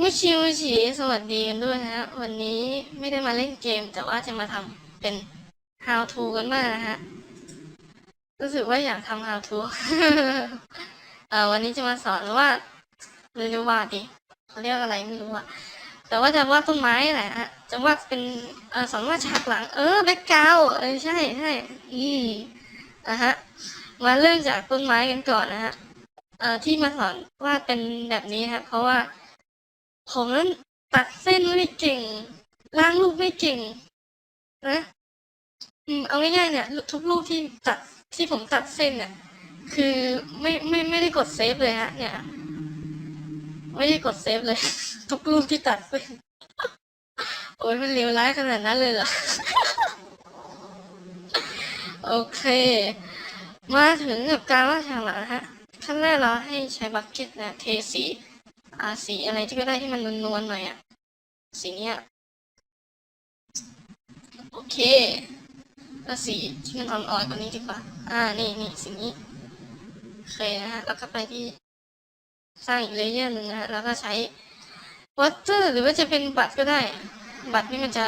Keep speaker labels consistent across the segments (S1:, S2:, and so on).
S1: มุชิมุชิสวัสดีกันด้วยนะฮะวันนี้ไม่ได้มาเล่นเกม แต่ว่าจะมาทำเป็น how to กันมากนะฮะรู้สึกว่าอยากทำ how to เอ่อวันนี้จะมาสอนว่าเรียกว่าดิเขาเรียกอะไรไม่รู้อะแต่ว่าจะวาดต้นไม้แหละฮะจะวาดเป็นเอ่อสอนวาดฉากหลัง เออแบ็กกราวเออใช่ใช่อืมอะฮะมาเริ่มจากต้นไม้กันก่อนนะฮะเอ่อที่มาสอนวาดเป็นแบบนี้ครับเพราะว่า ผมนั้นตัดเส้นไม่เก่งล้างรูปไม่เก่งนะอืมเอาง่ายๆเนี่ย ทุกรูปที่ตัดที่ผมตัดเส้นเนี่ย คือไม่ไม่ไม่ได้กดเซฟเลยฮะ เนี่ย ไม่ได้กดเซฟเลย ทุกรูปที่ตัดเส้นโอ้ยมันเลวร้ายขนาดนั้นเลยเหรอ โอเค มาถึงกับการวาดฉากหลังฮะขั้นแรกเราให้ใช้บักเก็ตนะเทสี อาสีอะไรที่ก็ได้ที่มันนวลๆหน่อยอะสีเนี้ย โอเคแล้วสีที่มันอ่อนๆกว่านี้ดีกว่า อ่า นี่นี่สีนี้ โอเคนะฮะ แล้วก็ไปที่สร้างอีกเลเยอร์หนึ่งนะฮะ แล้วก็ใช้วอเตอร์หรือว่าจะเป็นบัตรก็ได้ บัตรนี่มันจะ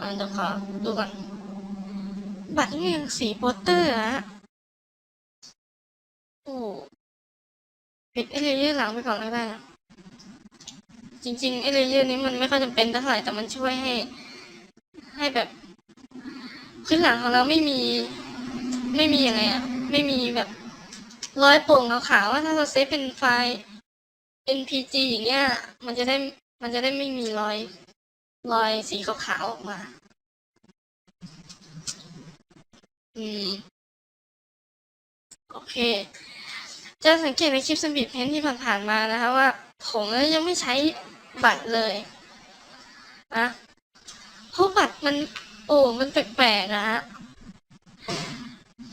S1: อ่าเดี๋ยวขอดูก่อน บัตรนี่มันสีโปสเตอร์อะฮะ โอ้ ปิดไอเลเยอร์หลังไปก่อนก็ได้นะจริงๆไอเลเยอร์นี้มันไม่ค่อยจำเป็นเท่าไหร่แต่มันช่วยให้ ให้แบบพื้นหลังของเราไม่มี ไม่มียังไงอะไม่มีแบบรอยโป่งขาวๆว่าถ้าเราเซฟเป็นไฟล์ NPG อย่างเงี้ย มันจะได้มันจะได้ไม่มีรอยรอยสีขาวๆออกมา อืม โอเค จะสังเกตในคลิปสปีดเพนที่ผ่านๆมานะคะว่า ผมยังไม่ใช้บัตรเลยนะเพราะบัตรมัน โอ้มันแปลกๆนะฮะ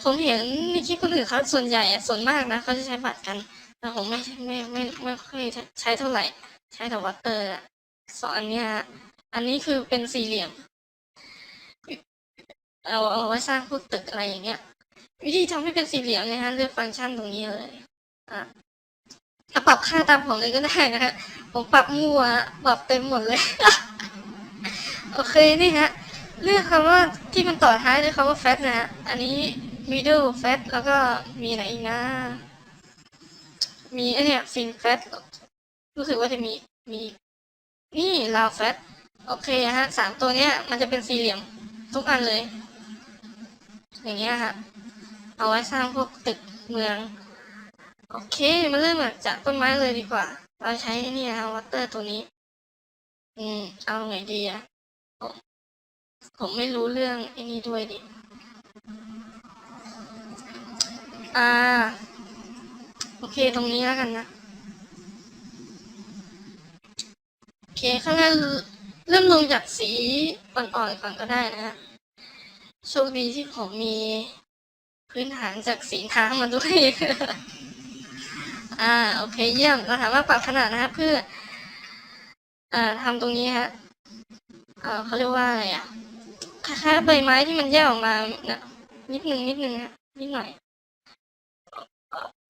S1: ผมเห็นในคลิปคนอื่นเขาส่วนใหญ่ส่วนมากนะเขาจะใช้บัตรกันแต่ผมไม่ไม่ไม่ไม่ค่อยใช้เท่าไหร่ ใช้แต่วัตเตอร์สองอันเนี้ยฮะอันนี้คือเป็นสี่เหลี่ยมเอาเอาไว้สร้างพวกตึกอะไรอย่างเงี้ย วิธีทำให้เป็นสี่เหลี่ยมเนี่ยฮะเลือกฟังก์ชันตรงนี้เลย อะถ้าปรับค่าตามผมเลยก็ได้นะฮะ ผมปรับมั่วปรับเต็มหมดเลย โอเคนี่ฮะ เลือกคำว่าที่มันต่อท้ายด้วยคำว่า fat นะฮะ อันนี้ middle fat แล้วก็มีอะไรอีกนะ มีไอเนี่ย fin fat รู้สึกว่าจะมีมี นี่ round fat โอเคฮะสามตัวเนี้ย มันจะเป็นสี่เหลี่ยมทุกอันเลย อย่างเงี้ยฮะเอาไว้สร้างพวกตึกเมือง โอเค มาเริ่มจากต้นไม้เลยดีกว่า เราใช้นี่นะวัตเตอร์ตัวนี้ อืม เอาไงดีอะผมผมไม่รู้เรื่องไอ้นี่ด้วยดิ อ่า โอเค ตรงนี้แล้วกันนะ โอเค ข้างล่างเริ่มลงจากสีอ่อนๆก่อนก็ได้นะฮะ โชคดีที่ผมมีพื้นฐานจากสีน้ำมาด้วย อ่า โอเค เยี่ยมเราถามว่าปรับขนาดนะฮะเพื่ออ่าทำตรงนี้ฮะ เอ่าเขาเรียกว่าอะไรอะคล้ายๆใบไม้ที่มันแยกออกมานะนิดนึงนิดนึงฮะนิดหน่อย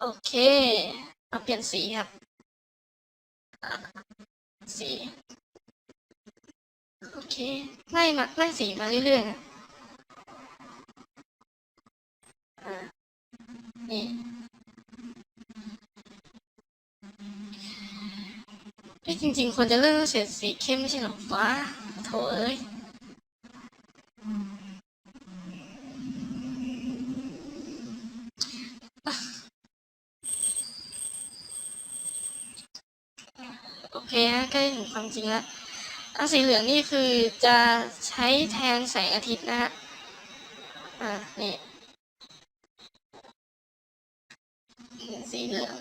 S1: โอเคเอาเปลี่ยนสีครับสีโอเคไล่มาไล่สีมาเรื่อยๆนะอ่านี่ เอ้จริงๆควรจะเริ่มเฉดสีเข้มไม่ใช่หรอวะโถเอ้ยโอเคฮะใกล้ถึงความจริงแล้วอันสีเหลืองนี่คือจะใช้แทนแสงอาทิตย์นะฮะ อ่า นี่ สีเหลือง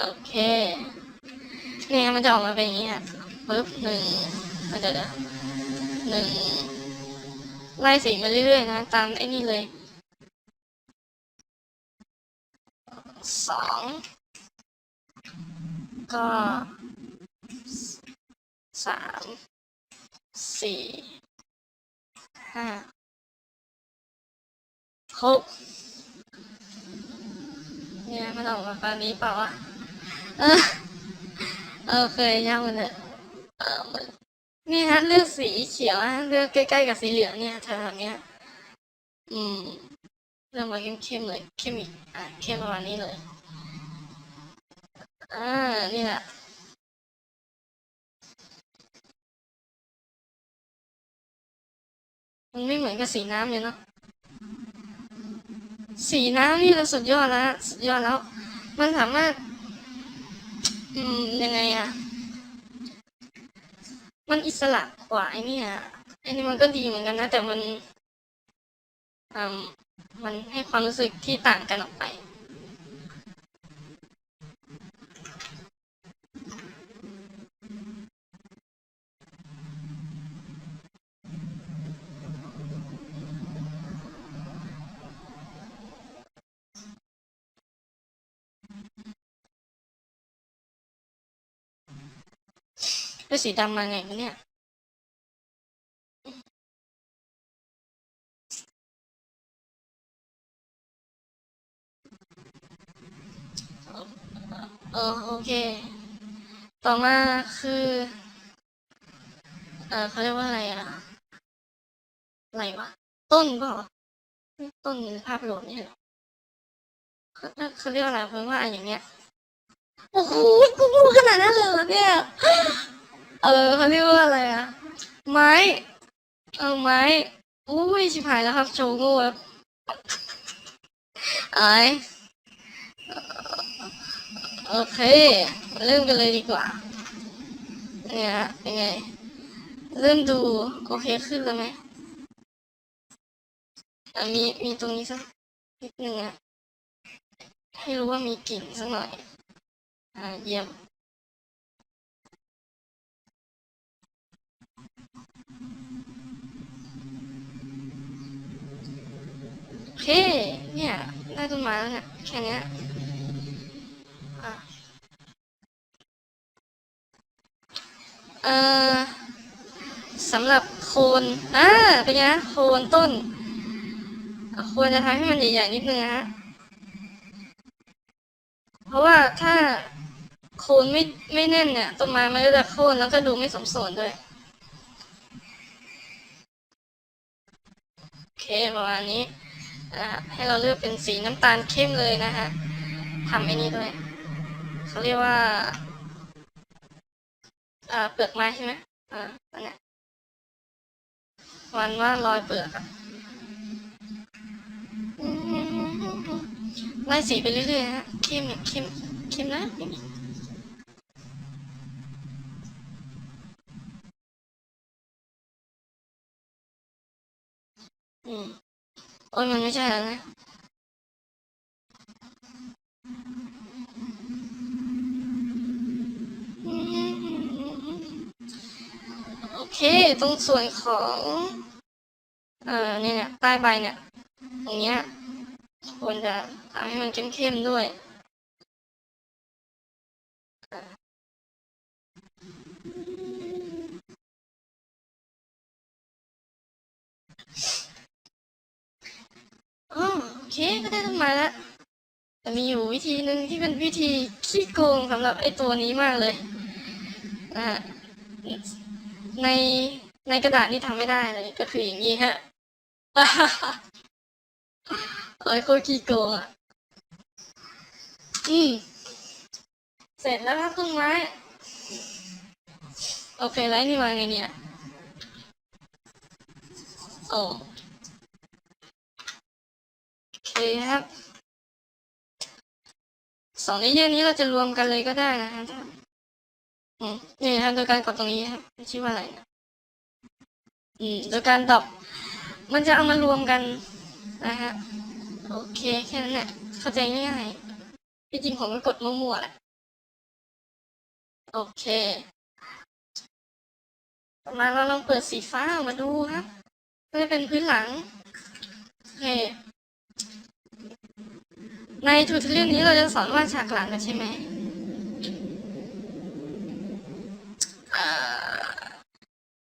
S1: โอเคเนี่ยมันจะออกมาเป็นอย่างนี้ครับปึ๊บหนึ่งมันจะหนึ่งไล่สีมาเรื่อยๆนะ ตามไอ้นี่เลยสองก็สามสี่ห้าครบเนี่ยมันออกมาตอนนี้เปล่าวะ โอเคย่างมันเถอะเออมันนี่ฮะเลือกสีเขียวฮะเลือกใกล้ๆกับสีเหลืองเนี่ยแถวๆเนี้ย อืมเริ่มมาเข้มๆเลยเข้มอีกอะเข้มประมาณนี้เลยอ่านี่แหละมันไม่เหมือนกับสีน้ำเลยเนาะสีน้ำนี่เราสุดยอดแล้วฮะสุดยอดแล้ว มันสามารถ อืมยังไงอะมันอิสระกว่าไอ้นี่อะไอ้นี่มันก็ดีเหมือนกันนะ แต่มันอืมมันให้ความรู้สึกที่ต่างกันออกไป แล้วสีดำมาไงวะเนี่ยเออโอเค ต่อมาคือ เออเขาเรียกว่าอะไรอะอะไรวะ ต้นเปล่าต้นภาพรวมนี่เหรอเขาเขาเรียกอะไรเพราะว่าอย่างเงี้ย โอ้โหกูรู้ขนาดนั้นเลยเนี่ย เออเขาเรียกว่าอะไรอะไม้ เออไม้อุ้ยชิบหายแล้วครับโชว์โง่ครับไอโอเคเริ่มกันเลยดีกว่าเนี่ยยังไงเริ่มดู โอเคขึ้นแล้วไหมมีมีตรงนี้สักนิดนึงอะให้รู้ว่ามีกลิ่นสักหน่อยอ่าเยี่ยม เคเนี่ยได้ต้นไม้แล้วเนี่ยแค่เนี้ยอะเอ่อสำหรับโคนอ่าเป็นไงโคนต้น ควรจะทำให้มันใหญ่ๆนิดนึงนะฮะเพราะว่าถ้าโคนไม่ไม่แน่นเนี่ยต้นไม้มันก็จะโค่นแล้วก็ดูไม่สมส่วนด้วยโอเคประมาณนี้ ให้เราเลือกเป็นสีน้ำตาลเข้มเลยนะฮะทำไอ้นี้ด้วยเขาเรียกว่าเปลือกไม้ใช่ไหมอ่าอันเนี้ยวันว่ารอยเปลือกไล่สีไปเรื่อยๆฮะเข้มเนี่ยเข้มเข้มนะอืม โอ้ยมันไม่ใช่แล้วนะโอเค ตรงส่วนของ เอ่อเนี่ยเนี่ยใต้ใบเนี่ยตรงเนี้ยควรจะทำให้มันเข้มๆด้วย อ๋อโอเคก็ได้ต้นไม้แล้วแต่มีอยู่วิธีหนึ่งที่เป็นวิธีขี้โกงสำหรับไอ้ตัวนี้มากเลยอะในในกระดาษนี่ทำไม่ได้เลย ก็คืออย่างนี้ฮะโอ้ยโคตรขี้โกงอะ อืม เสร็จแล้วครับต้นไม้ โอเคแล้วนี่มาไงเนี่ย โอ้ โอเคครับสองเลเยอร์นี้เราจะรวมกันเลยก็ได้นะฮะอืมนี่ครับโดยการกดตรงนี้ครับชื่อว่าอะไรนะอืมโดยการดรอปมันจะเอามารวมกันนะฮะโอเคแค่นั้นแหละเข้าใจง่ายๆที่จริงผมก็กดมั่วๆแหละโอเคต่อมาเราลองเปิดสีฟ้าออกมาดูครับก็จะเป็นพื้นหลังโอเค ในทูทเรียลนี้เราจะสอนว่าฉากหลังกันใช่ไหม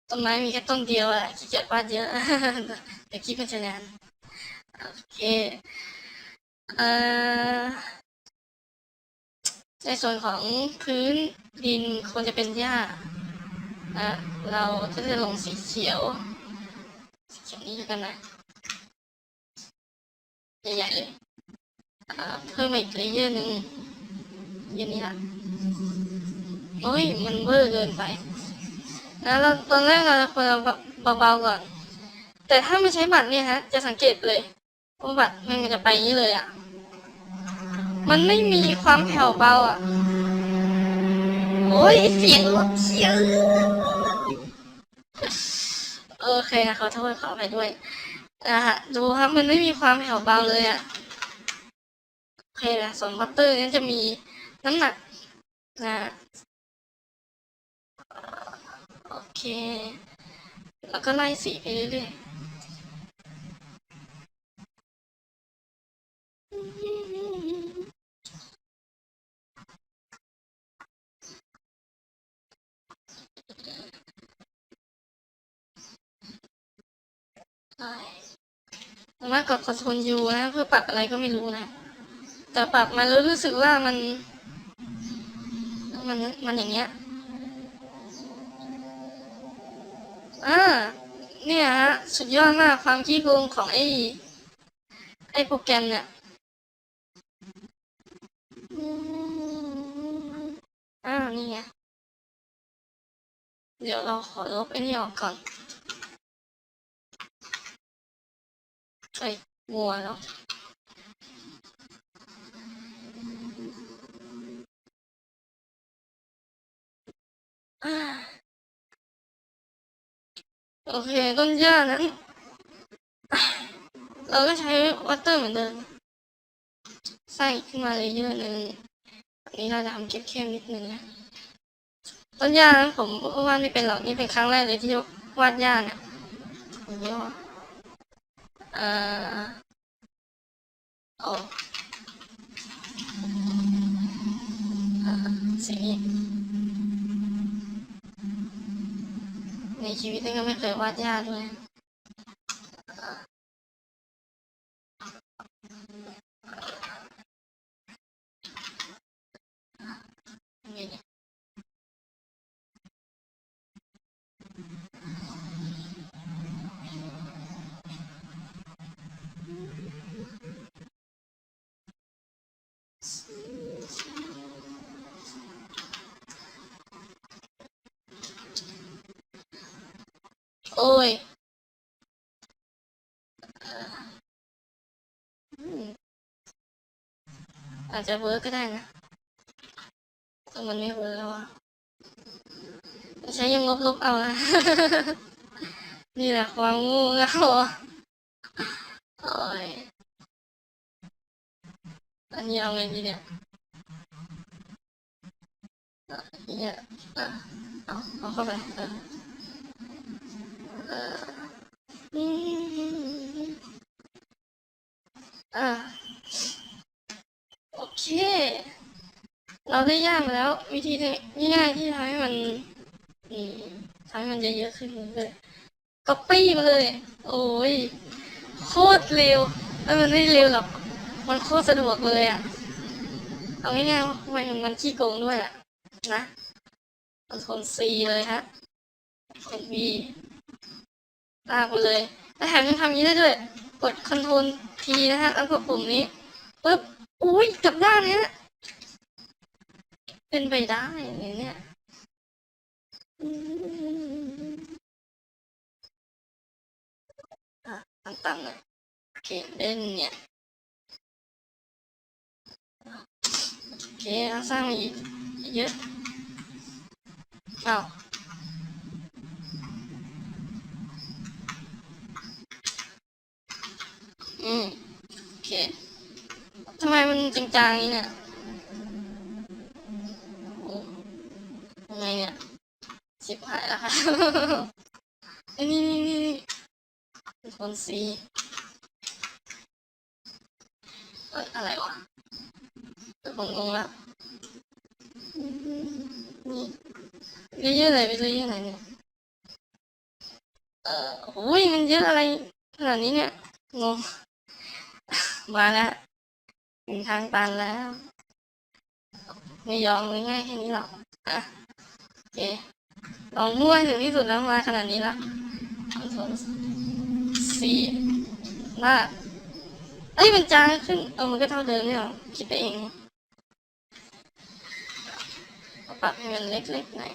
S1: ต้นไม้มีแค่ต้นเดียวอะขี้เกียจวาดเยอะเดี๋ยวคลิปมันจะนานโอเคเอ่อในส่วนของพื้นดินควรจะเป็นหญ้าเราก็จะลงสีเขียว สีเขียวนี้กันนะใหญ่ๆเลย เพิ่มอีกเลเยอร์หนึ่งเยอะนี้ละโอ้ยมันเวอร์เกินไปนะเราตอนแรกเราจะควรเอาเบาๆก่อน แต่ถ้าไม่ใช้บัตรเนี่ยฮะ จะสังเกตเลยว่าบัตรมันจะไปนี้เลยอะ มันไม่มีความแผ่วเบาอะ โอ้ยเสียงรถเสียงโอเคนะขอโทษขอไปด้วยนะฮะดูครับมันไม่มีความแผ่วเบาเลยอะ เคนะส่วนบัตเตอร์นี้จะมีน้ำหนักนะโอเค แล้วก็ไล่สีไปเรื่อยๆใช่ผมว่ากดคอนโทรลยูนะ เพื่อปรับอะไรก็ไม่รู้นะ แต่ปรับมาแล้วรู้สึกว่ามัน มันมันอย่างเงี้ยอ่าเนี่ยฮะสุดยอดมากความขี้โกงของไอ้ไอ้โปรแกรมเนี่ยอ่านี่ไงเดี๋ยวเราขอลบไอ้นี่ออกก่อนไอ้มัวแล้ว โอเคต้นหญ้านั้น เราก็ใช้วัตเตอร์เหมือนเดิมใสร้างอีกขึ้นมาเลยเยอะหนึ่งอันนี้เราจะทำเข้มๆนิดนึงนะต้นหญ้านั้นผมวาดไม่เป็นหรอกนี่เป็นครั้งแรกเลยที่วาดหญ้าเนี่ยผมไม่ว่าเอ่อโอ้อ่าสีนี้ ในชีวิตนี้ก็ไม่เคยวาดหญ้าด้วย นี่เนี่ยโอ้ยเอ่ออืม อาจจะเวิร์กก็ได้นะแต่มันไม่เวิร์กแล้วอะใช้ยังลบๆเอานะนี่แหละความงูเง่าโอ้ยอันนี้เอาไงดีเนี่ยเนี่ยเอาเอาเข้าไปเออเอออืมอะ โอเค เราได้ย่างแล้ววิธีง่ายๆที่ทำให้มันทำให้มันเยอะๆขึ้นเลยก็ปี้มาเลย โอ้ย โคตรเร็วแล้วมันไม่เร็วหรอก มันโคตรสะดวกเลยอะ เอาง่ายๆทำไมมันขี้โกงด้วยอะ นะคอนโทรล C เลยฮะกด V ลากไปเลย แล้วแถมยังทำยี้ได้ด้วย กดคอนโทรล T นะฮะ แล้วกดปุ่มนี้ ปึ๊บ อุ้ยกลับด้านเนี้ยเป็นไปได้เนี่ยต่างๆเลยโอเคเล่นเนี่ยโอเคเอาสร้างอีกเยอะเอาอืมโอเคำไมมันจริงจังอย่างนี้เนี่ยยังไงเนี่ยชิบหายแล้วค่ะนี่นี่นี่คนสีเอ้ยอะไรวะเอ้ยผมงงล้วนี่เลเยอร์ไหนเป็นเลเยอร์ไหนเนี่ยเออโอ้ยมันเยอะอะไรขนาดนี้เนี่ยงงมาแล้ว ถึงทางตันแล้ว ไม่ยอมง่ายๆแค่นี้หรอกอะโอเคลองมั่วถึงที่สุดแล้วมาขนาดนี้ละสี่หน้าเอ้ยมันจางขึ้นเออมันก็เท่าเดิมเนี่ยหรอคิดไปเองปรับให้มันเล็กๆหน่อย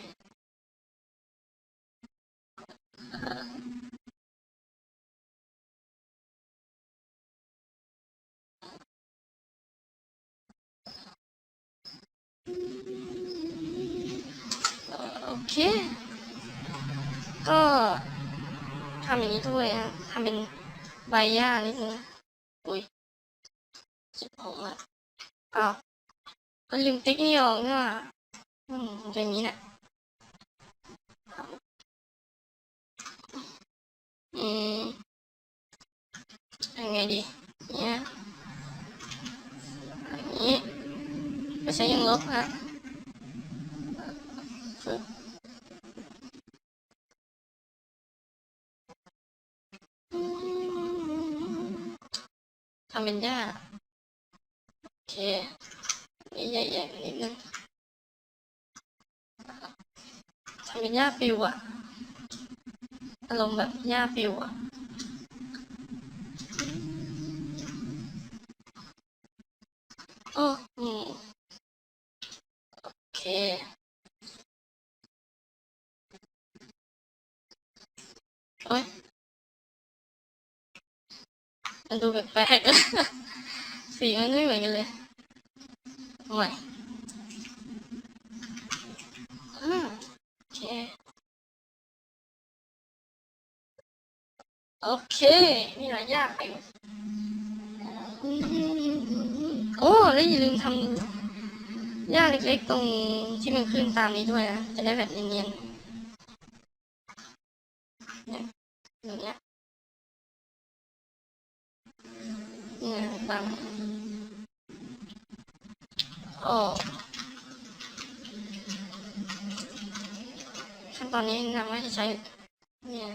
S1: โอเค ก็ทำอย่างนี้ด้วยฮะทำเป็นใบหญ้านิดนึงอุ้ยจิบผมอะอ้าวก็ลืมติ๊กนี่ออกเนี่ยว่ะอืมเป็นอย่างนี้แหละอืมยังไงดี เนี่ยอย่างนี้ ไปใช้ยังลบฮะทำเป็นหญ้าโอเคนี่ใหญ่ๆนิดนึงทำเป็นหญ้าปิวอะอารมณ์แบบหญ้าปิวอะโอ้อืมโอเค โอ้ย มันดูแปลกๆ สีมันไม่เหมือนกันเลยทำไมอ่าโอเค โอเค นี่แหละยากไปอืมโอ้ แล้วอย่าลืมทำหญ้าเล็กๆตรงที่มันขึ้นตามนี้ด้วยนะ จะได้แบบเนียนๆอย่างเงี้ย เนี่ยตามโอ้ขั้นตอนนี้นำว่าจะใช้เนี่ย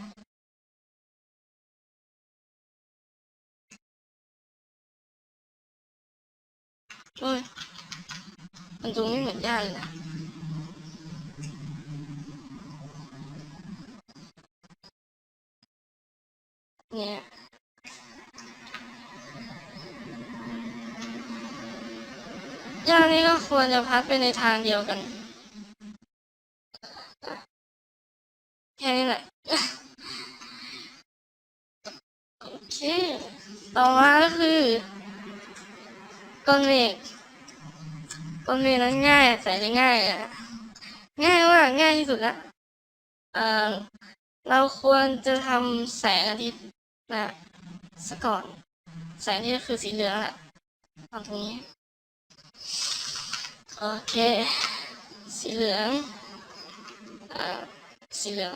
S1: โอ้ยมันดูไม่เหมือนหญ้าเลยนะเนี่ยางนี้ก็ควรจะพัดไปในทางเดียวกัน แค่นี้แหละ โอเค ต่อมาก็คือก้อนเมฆก้อนเมฆนั้นง่ายใส่ได้ง่ายอะง่ายมากง่ายที่สุดละเอ่อเราควรจะทำแสงอาทิตย์นะสก่อน แสงที่ก็คือสีเหลืองแหละตรงนี้ โอเค สีเหลืองอ่าสีเหลือง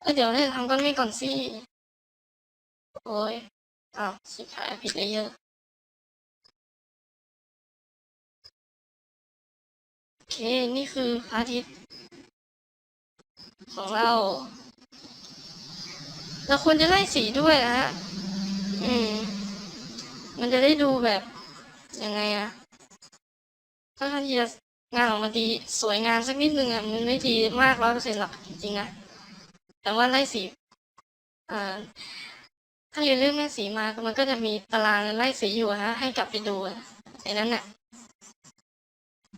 S1: เอเดี๋ยวเราทำก้อนเมฆก่อนสิ โอ้ยอ้าวชิบหายผิดเลเยอร์โอเค นี่คือพระอาทิตย์ของเรา เราควรจะไล่สีด้วยนะฮะ อืม มันจะได้ดูแบบ ยังไงอะ ถ้าท่านที่จะงานออกมาดีสวยงามสักนิดนึงอะมันไม่ดีมากร้อยเปอร์เซ็นต์หรอกจริงๆนะแต่ว่าไล่สีอ่าถ้าเรียนเรื่องแม่สีมามันก็จะมีตารางไล่สีอยู่ฮะ ให้กลับไปดูอะในนั้นน่ะ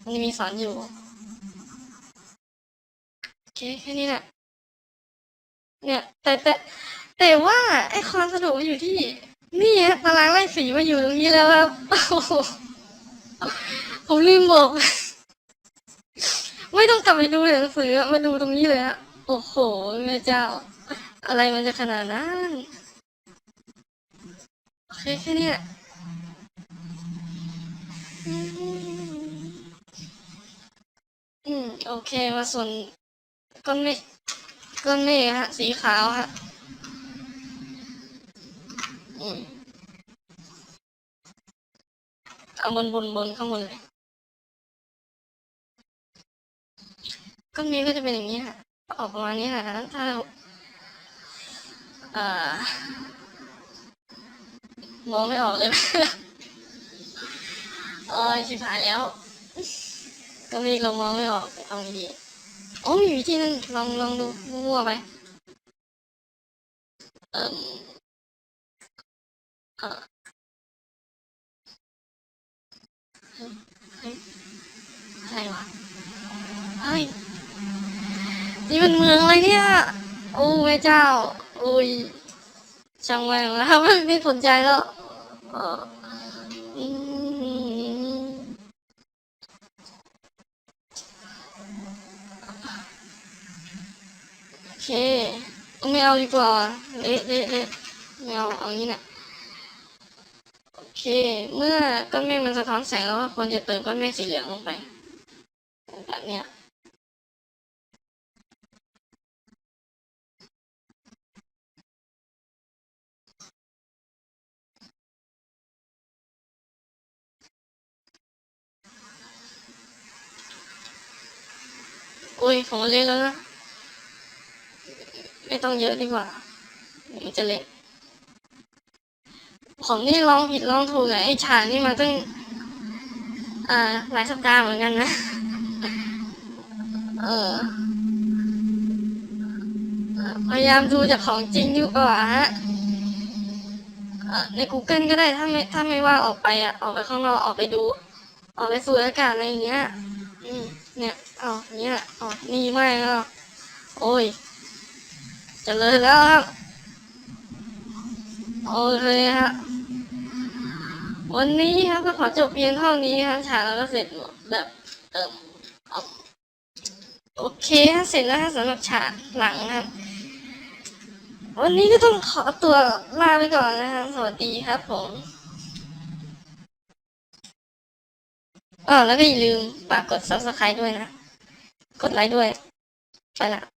S1: มันมีสอนอยู่โอเคแค่นี้แหละเนี่ย แต่แต่แต่ว่าไอ้ความสนุกอยู่ที่ นี่ฮะตารางไล่สีมาอยู่ตรงนี้แล้วโอ้โห ผมลืมบอก ไม่ต้องกลับไปดูหนังสือมาดูตรงนี้เลยฮะโอ้โหแม่เจ้า อะไรมันจะขนาดนั้นโอเคแค่นี้แหละอืมอืมโอเคมาส่วนก้อนเมฆก้อนเมฆฮะ สีขาวฮะ อืม เอางบนบนบนข้างบนเลยก้อนเมฆก็จะเป็นอย่างนี้ฮะออกประมาณนี้แหละถ้าเอ่อมองไม่ออกเลยเออชิบหายแล้ว ก็มีเรามองไม่ออกเอางดีโอ้มีวิธีนึงลองลองดูมั่วไป เอ่มเอ เฮ้ยอะไรวะเฮ้ยนี่มันเมืองอะไรเนี่ย โอ้แม่เจ้าโอ้ยช่างแม่งแล้วไม่สนใจแล้วเออโอเคไม่เอาดีกว่าเละเละเละไม่เอาเอางี้นะโอ เค เมื่อก้อนเมฆมันสะท้อนแสงแล้วก็ควรจะเติมก้อนเมฆสีเหลืองลงไปแบบเนี้ยอุ้ยของเละแล้วนะ ไม่ต้องเยอะดีกว่ามันจะเละ ผมนี่ลองผิดลองถูกกับไอ้ฉากนี่มาตั้งอ่าหลายสัปดาห์เหมือนกันนะ เออพยายามดูจากของจริงดีกว่าฮะใน Google ก็ได้ถ้าไม่ถ้าไม่ว่าออกไปอะ ออกไปข้างนอกออกไปดู ออกไปสูดอากาศอะไรอย่างเงี้ย อืมเนี่ยอาอย่างเงี้ยอ๋อนี่ไม่แล้วโอ้ยจะเลยแล้วครับ โอเคฮะ วันนี้ครับก็ขอจบเพียงเท่านี้ครับฉากเราก็เสร็จหมดแบบเติมเอโอเคเสร็จแล้วสำหรับฉากหลังครับ วันนี้ก็ต้องขอตัวลาไปก่อนนะครับสวัสดีครับผมอ๋อแล้วก็อย่าลืมฝากกด subscribe ด้วยนะ กดไลค์ด้วย ไปละ